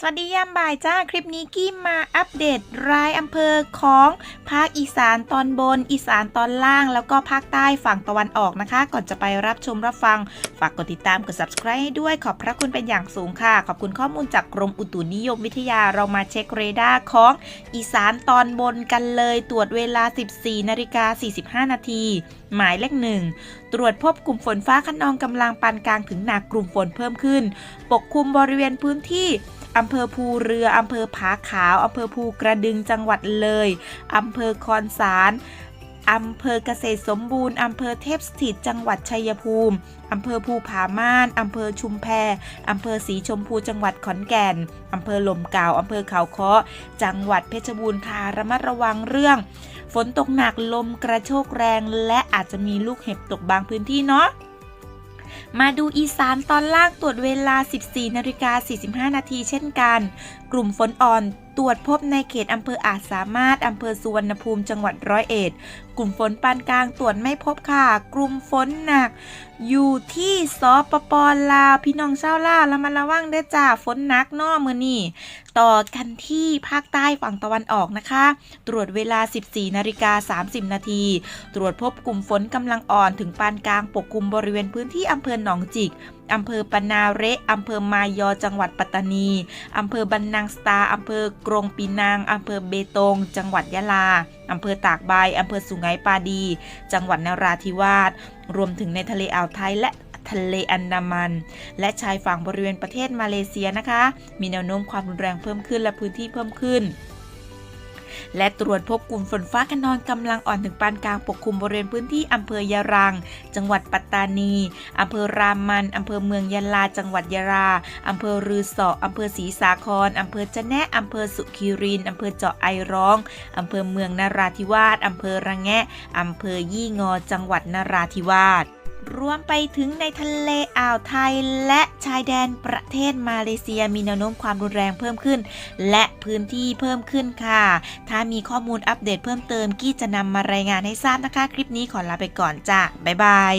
สวัสดียามบ่ายจ้า คลิปนี้กี้มาอัปเดตรายอำเภอของภาคอีสานตอนบน อีสานตอนล่าง แล้วก็ภาคใต้ฝั่งตะวันออกนะคะ ก่อนจะไปรับชมรับฟัง ฝากกดติดตามกด subscribe ให้ด้วยขอบพระคุณเป็นอย่างสูงค่ะ ขอบคุณข้อมูลจากกรมอุตุนิยมวิทยาเรามาเช็คเรดาร์ของอีสานตอนบนกันเลย ตรวจเวลา 14นาฬิกา45 นาทีหมายเลขหนึ่งตรวจพบกลุ่มฝนฟ้าขนองกำลังปานกลางถึงหนักกลุ่มฝนเพิ่มขึ้น ปกคลุมบริเวณพื้นที่ อำเภอภูเรืออำเภอผาขาวอำเภอภูกระดึงจังหวัดเลยอำเภอคอนสารอำเภอเกษตรสมบูรณ์ อำเภอเทพสถิต จังหวัดชัยภูมิ อำเภอภูผาม่าน อำเภอชุมแพ อำเภอสีชมพู จังหวัดขอนแก่น อำเภอลมเก่า อำเภอเขาเคาะ จังหวัดเพชรบูรณ์ค่ะระมัดระวังเรื่อง ฝนตกหนักลมกระโชกแรง และอาจจะมีลูกเห็บตกบางพื้นที่เนาะ มาดูอีสานตอนล่างตรวจเวลา 14นาฬิกา45 นาทีเช่นกัน กลุ่มฝนอ่อน ตรวจพบในเขตอำเภออาจสามารถอำเภอสุวรรณภูมิจังหวัดร้อยเอ็ด กลุ่มฝนปานกลางตรวจไม่พบค่ะ กลุ่มฝนหนัก อยู่ที่สปปลาว พี่น้องชาวลาวระมัดระวังเด้อจ้าฝนหนักนอมือนี่ต่อกันที่ภาคใต้ฝั่งตะวันออกนะคะ ตรวจเวลา 14นาฬิกา30 นาที ตรวจพบกลุ่มฝนกำลังอ่อนถึงปานกลางปกคลุมบริเวณพื้นที่อำเภอหนองจิกอำเภอปนาเระอำเภอมายอจังหวัดปัตตานีอำเภอบันนังสตาอำเภอกรงปีนังอำเภอเบตง จังหวัดยะลาอำเภอตากใบอำเภอสุไหงปาดี จังหวัดนราธิวาส รวมถึงในทะเลอ่าวไทยและทะเลอันดามัน และชายฝั่งบริเวณประเทศมาเลเซียนะคะ มีแนวโน้มความรุนแรงเพิ่มขึ้นและพื้นที่เพิ่มขึ้น และตรวจพบกลุ่มฝนฟ้าคะนองกำลังอ่อนถึงปานกลางปกคลุมบริเวณพื้นที่อำเภอยะรัง จังหวัดปัตตานีอำเภอรามันอำเภอเมืองยะลา จังหวัดยะลาอำเภอรือสออำเภอศรีสาครอำเภอจะแนะอำเภอสุขีรินอำเภอเจาะไอร้องอำเภอเมืองนราธิวาสอำเภอระแงะอำเภอยี่งอ จังหวัดนราธิวาส รวมไปถึงในทะเลอ่าวไทย และชายแดนประเทศมาเลเซียมีแนวโน้มความรุนแรงเพิ่มขึ้น และพื้นที่เพิ่มขึ้นค่ะ ถ้ามีข้อมูลอัปเดตเพิ่มเติมกี้จะนำมารายงานให้ทราบนะคะ คลิปนี้ขอลาไปก่อนจ้ะบ๊ายบาย